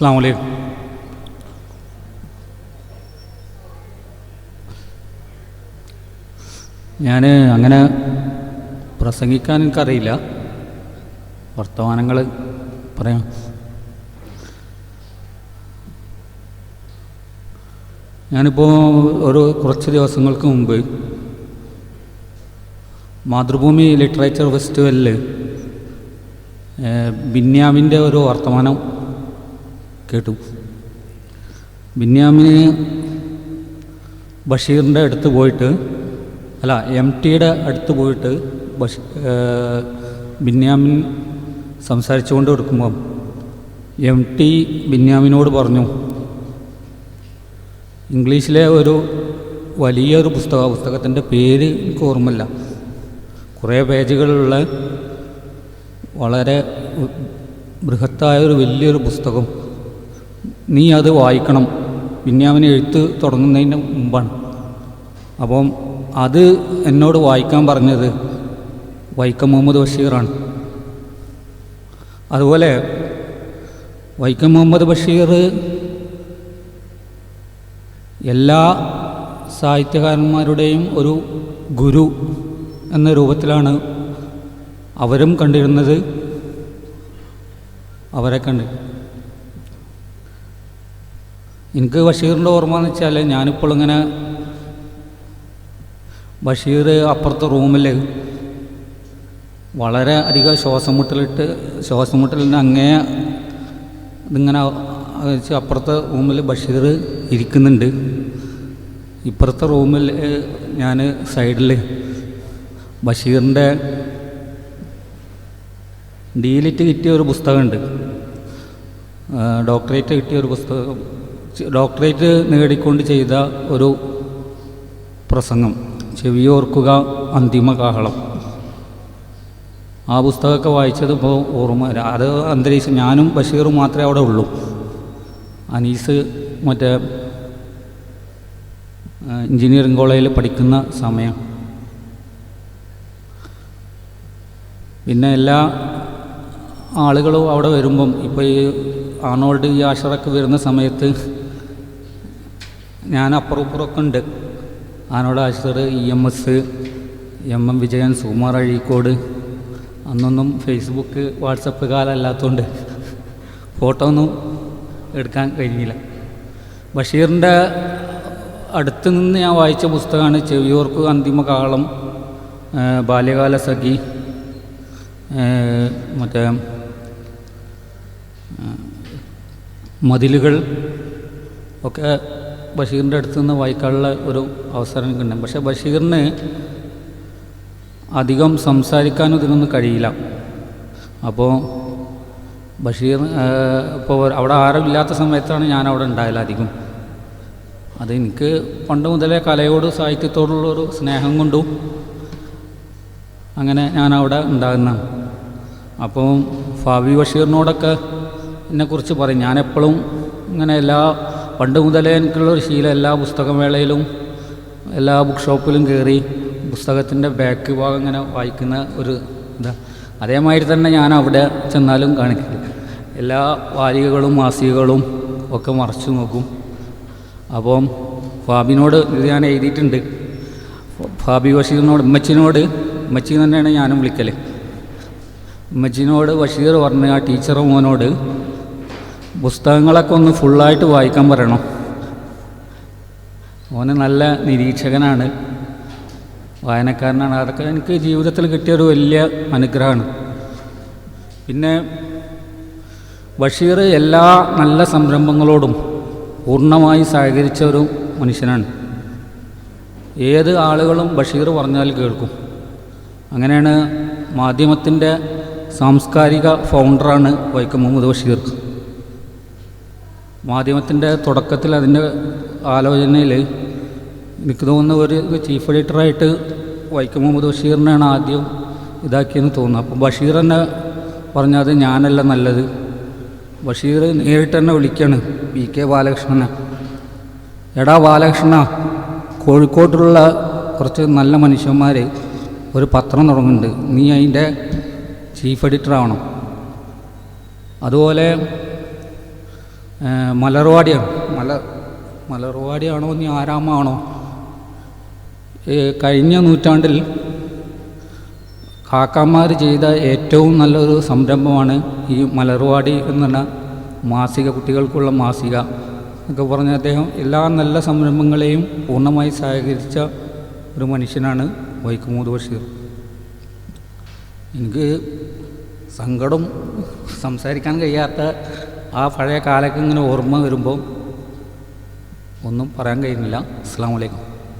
അസ്സാം വലൈക്കും ഞാൻ അങ്ങനെ പ്രസംഗിക്കാൻ എനിക്കറിയില്ല. വർത്തമാനങ്ങൾ പറയാം. ഞാനിപ്പോൾ ഒരു കുറച്ച് ദിവസങ്ങൾക്ക് മുമ്പ് മാതൃഭൂമി ലിറ്ററേച്ചർ ഫെസ്റ്റിവലിൽ ബിന്യാമിന്റെ ഒരു വർത്തമാനം കേട്ടു. ബിന്യാമിന് ബഷീറിന്റെ അടുത്ത് പോയിട്ട് അല്ല എം ടിയുടെ അടുത്ത് പോയിട്ട് ബഷ് ബിന്യാമിൻ സംസാരിച്ചു കൊണ്ട് കൊടുക്കുമ്പം എം ടി ബിന്യാമിനോട് പറഞ്ഞു ഇംഗ്ലീഷിലെ ഒരു വലിയൊരു പുസ്തക പുസ്തകത്തിന്റെ പേര് എനിക്ക് ഓർമ്മയില്ല. കുറേ പേജുകളുള്ള വളരെ ബൃഹത്തായ ഒരു വലിയൊരു പുസ്തകം നീ അത് വായിക്കണം. ബിന്യാമിന് എഴുത്ത് തുടങ്ങുന്നതിന് മുമ്പാണ്. അപ്പം അത് എന്നോട് വായിക്കാൻ പറഞ്ഞത് വൈക്കം മുഹമ്മദ് ബഷീറാണ്. അതുപോലെ വൈക്കം മുഹമ്മദ് ബഷീർ എല്ലാ സാഹിത്യകാരന്മാരുടെയും ഒരു ഗുരു എന്ന രൂപത്തിലാണ് അവരും കണ്ടിരുന്നത്. അവരെ കണ്ട് എനിക്ക് ബഷീറിന്റെ ഓർമ്മ എന്ന് വെച്ചാൽ ഞാനിപ്പോൾ ഇങ്ങനെ ബഷീർ അപ്പുറത്തെ റൂമിൽ വളരെ അധികം ശ്വാസം മുട്ടലിട്ട് ശ്വാസം മുട്ടലിന് അങ്ങേ ഇതിങ്ങനെ അപ്പുറത്തെ റൂമിൽ ബഷീർ ഇരിക്കുന്നുണ്ട്. ഇപ്പുറത്തെ റൂമിൽ ഞാൻ സൈഡിൽ ബഷീറിന്റെ ഡീലിറ്റ് കിട്ടിയ ഒരു പുസ്തകമുണ്ട്. ഡോക്ടറേറ്റ് കിട്ടിയ ഒരു പുസ്തകം ഡോക്ടറേറ്റ് നേടിക്കൊണ്ട് ചെയ്ത ഒരു പ്രസംഗം. ചെവിയോർക്കുക അന്തിമ കാഹളം ആ പുസ്തകമൊക്കെ വായിച്ചത് ഇപ്പോൾ ഓർമ്മ. അത് അന്തരീക്ഷം ഞാനും ബഷീറും മാത്രമേ അവിടെ ഉള്ളൂ. അനീസ് മറ്റേ എഞ്ചിനീയറിംഗ് കോളേജിൽ പഠിക്കുന്ന സമയം. പിന്നെ എല്ലാ ആളുകളും അവിടെ വരുമ്പം ഇപ്പോൾ ഈ ആണോൾഡ് ഈ ആഷറൊക്കെ വരുന്ന സമയത്ത് ഞാൻ അപ്പുറം ഇപ്പുറമൊക്കെ ഉണ്ട് ആനോട് ആശ്രർ E M S M M Vijayan Sukumar Azhikode. അന്നൊന്നും ഫേസ്ബുക്ക് വാട്സപ്പ് കാലമല്ലാത്തതുകൊണ്ട് ഫോട്ടോ ഒന്നും എടുക്കാൻ കഴിഞ്ഞില്ല. ബഷീറിന്റെ അടുത്ത് നിന്ന് ഞാൻ വായിച്ച പുസ്തകമാണ് ചെവിയോർക്ക് അന്തിമ കാളം ആ, ബാല്യകാല സഖി മറ്റേ മതിലുകൾ ഒക്കെ ബഷീറിന്റെ അടുത്ത് നിന്ന് വായിക്കാനുള്ള ഒരു അവസരം കിട്ടും പക്ഷേ ബഷീറിന് അധികം സംസാരിക്കാനും ഇതിനൊന്നും കഴിയില്ല. അപ്പോൾ ബഷീർ ഇപ്പോൾ അവിടെ ആരും ഇല്ലാത്ത സമയത്താണ് ഞാൻ അവിടെ ഉണ്ടായാലും അധികം. അത് എനിക്ക് പണ്ട് മുതലേ കലയോട് സാഹിത്യത്തോടുള്ളൊരു സ്നേഹം കൊണ്ടും അങ്ങനെ ഞാൻ അവിടെ ഉണ്ടാകുന്ന. അപ്പോൾ ഫാബി ബഷീറിനോടൊക്കെ എന്നെക്കുറിച്ച് പറയും. ഞാനെപ്പോഴും ഇങ്ങനെ എല്ലാ പണ്ട് മുതലേ എനിക്കുള്ളൊരു ശീലം എല്ലാ പുസ്തകമേളയിലും എല്ലാ ബുക്ക് ഷോപ്പിലും കയറി പുസ്തകത്തിന്റെ ബാക്ക് ഭാഗം ഇങ്ങനെ വായിക്കുന്ന ഒരു ഇതാ. അതേമാതിരി തന്നെ ഞാൻ അവിടെ ചെന്നാലും കാണിക്കില്ല. എല്ലാ വാരികകളും മാസികകളും ഒക്കെ മറച്ചു നോക്കും. അപ്പം ഫാബിനോട് ഇത് ഞാൻ എഴുതിയിട്ടുണ്ട്. ഫാബി ബഷീറിനോട് ഉമ്മച്ചിനോട് ഉമ്മച്ചി തന്നെയാണ് ഞാനും വിളിക്കൽ ഉമ്മച്ചിനോട് ബഷീർ പറഞ്ഞ ആ ടീച്ചർ മോനോട് പുസ്തകങ്ങളൊക്കെ ഒന്ന് ഫുള്ളായിട്ട് വായിക്കാൻ പറയണം. ഓന് നല്ല നിരീക്ഷകനാണ്. വായനക്കാരനാണ്. അതൊക്കെ എനിക്ക് ജീവിതത്തിൽ കിട്ടിയൊരു വലിയ അനുഗ്രഹമാണ്. പിന്നെ ബഷീർ എല്ലാ നല്ല സംരംഭങ്ങളോടും പൂർണമായി സഹകരിച്ച ഒരു മനുഷ്യനാണ്. ഏത് ആളുകളും ബഷീർ പറഞ്ഞാൽ കേൾക്കും. അങ്ങനെയാണ് മാധ്യമത്തിന്റെ സാംസ്കാരിക ഫൗണ്ടറാണ് വൈക്കം മുഹമ്മദ് ബഷീർ. മാധ്യമത്തിന്റെ തുടക്കത്തിൽ അതിന്റെ ആലോചനയിൽ എനിക്ക് തോന്നുന്ന ഒരു ചീഫ് എഡിറ്ററായിട്ട് വൈക്കം മുഹമ്മദ് ബഷീറിനെയാണ് ആദ്യം ഇതാക്കിയെന്ന് തോന്നുന്നു അപ്പം ബഷീർ തന്നെ പറഞ്ഞത് ഞാനല്ല നല്ലത്. ബഷീർ നേരിട്ട് തന്നെ വിളിക്കാണ് പി കെ ബാലകൃഷ്ണനെ. എടാ ബാലകൃഷ്ണ കോഴിക്കോട്ടുള്ള കുറച്ച് നല്ല മനുഷ്യന്മാർ ഒരു പത്രം തുടങ്ങുന്നുണ്ട്. നീ അതിന്റെ ചീഫ് എഡിറ്റർ ആവണം അതുപോലെ മലർവാടിയാണ്. മല മലർവാടിയാണോ ഇനി ആരാമാണോ? കഴിഞ്ഞ നൂറ്റാണ്ടിൽ കാക്കാമാർ ചെയ്ത ഏറ്റവും നല്ലൊരു സംരംഭമാണ് ഈ മലർവാടി എന്ന് പറഞ്ഞ മാസിക കുട്ടികൾക്കുള്ള മാസിക എന്നൊക്കെ പറഞ്ഞ അദ്ദേഹം എല്ലാ നല്ല സംരംഭങ്ങളെയും പൂർണമായി സഹകരിച്ച ഒരു മനുഷ്യനാണ് വൈക്കുമൂത് ബഷീർ. എനിക്ക് സങ്കടം സംസാരിക്കാൻ കഴിയാത്ത ആ പഴയ കാലൊക്കെ ഇങ്ങനെ ഓർമ്മ വരുമ്പോൾ ഒന്നും പറയാൻ കഴിയുന്നില്ല. അസ്സാം വലൈക്കും